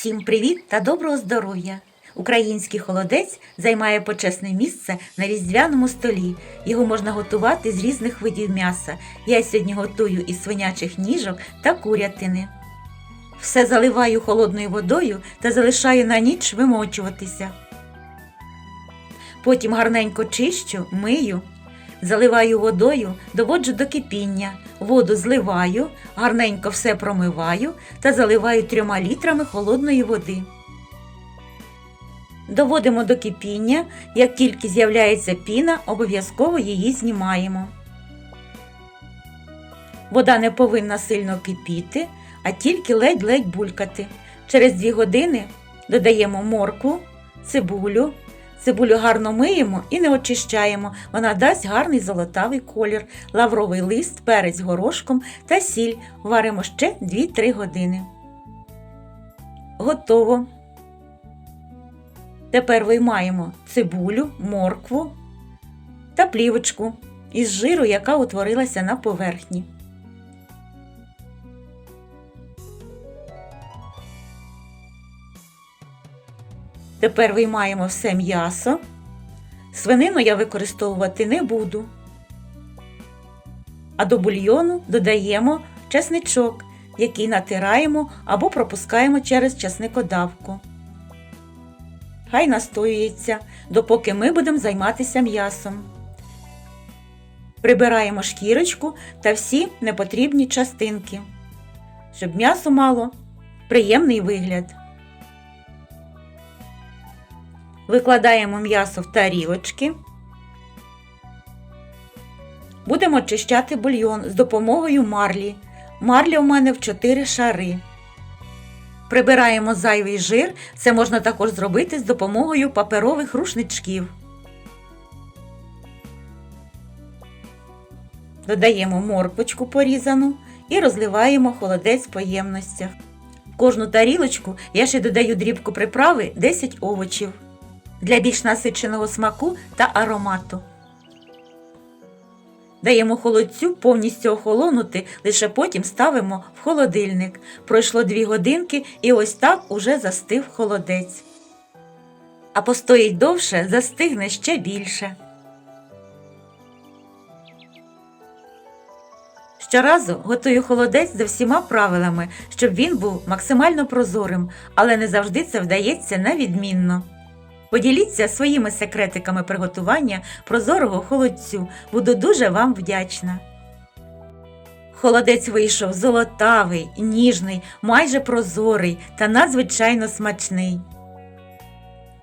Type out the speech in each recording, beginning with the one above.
Всім привіт та доброго здоров'я! Український холодець займає почесне місце на різдвяному столі. Його можна готувати з різних видів м'яса. Я сьогодні готую із свинячих ніжок та курятини. Все заливаю холодною водою та залишаю на ніч вимочуватися. Потім гарненько чищу, мию, заливаю водою, доводжу до кипіння, воду зливаю, гарненько все промиваю та заливаю трьома літрами холодної води. Доводимо до кипіння, як тільки з'являється піна, обов'язково її знімаємо. Вода не повинна сильно кипіти, а тільки ледь-ледь булькати. Через 2 години додаємо моркву, цибулю. Цибулю гарно миємо і не очищаємо. Вона дасть гарний золотавий колір, лавровий лист, перець горошком та сіль. Варимо ще 2-3 години. Готово. Тепер виймаємо цибулю, моркву та плівочку із жиру, яка утворилася на поверхні. Тепер виймаємо все м'ясо. Свинину я використовувати не буду. А до бульйону додаємо чесничок, який натираємо або пропускаємо через чесникодавку. Хай настоюється, допоки ми будемо займатися м'ясом. Прибираємо шкірочку та всі непотрібні частинки, щоб м'ясо мало приємний вигляд. Викладаємо м'ясо в тарілочки. Будемо очищати бульйон з допомогою марлі. Марля у мене в 4 шари. Прибираємо зайвий жир. Це можна також зробити з допомогою паперових рушничків. Додаємо морквочку порізану і розливаємо холодець по ємностях. В кожну тарілочку я ще додаю дрібку приправи 10 овочів для більш насиченого смаку та аромату. Даємо холодцю повністю охолонути, лише потім ставимо в холодильник. Пройшло 2 годинки і ось так уже застив холодець. А постоїть довше, застигне ще більше. Щоразу готую холодець за всіма правилами, щоб він був максимально прозорим, але не завжди це вдається на відмінно. Поділіться своїми секретиками приготування прозорого холодцю. Буду дуже вам вдячна. Холодець вийшов золотавий, ніжний, майже прозорий та надзвичайно смачний.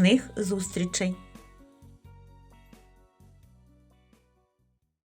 смачних зустрічей!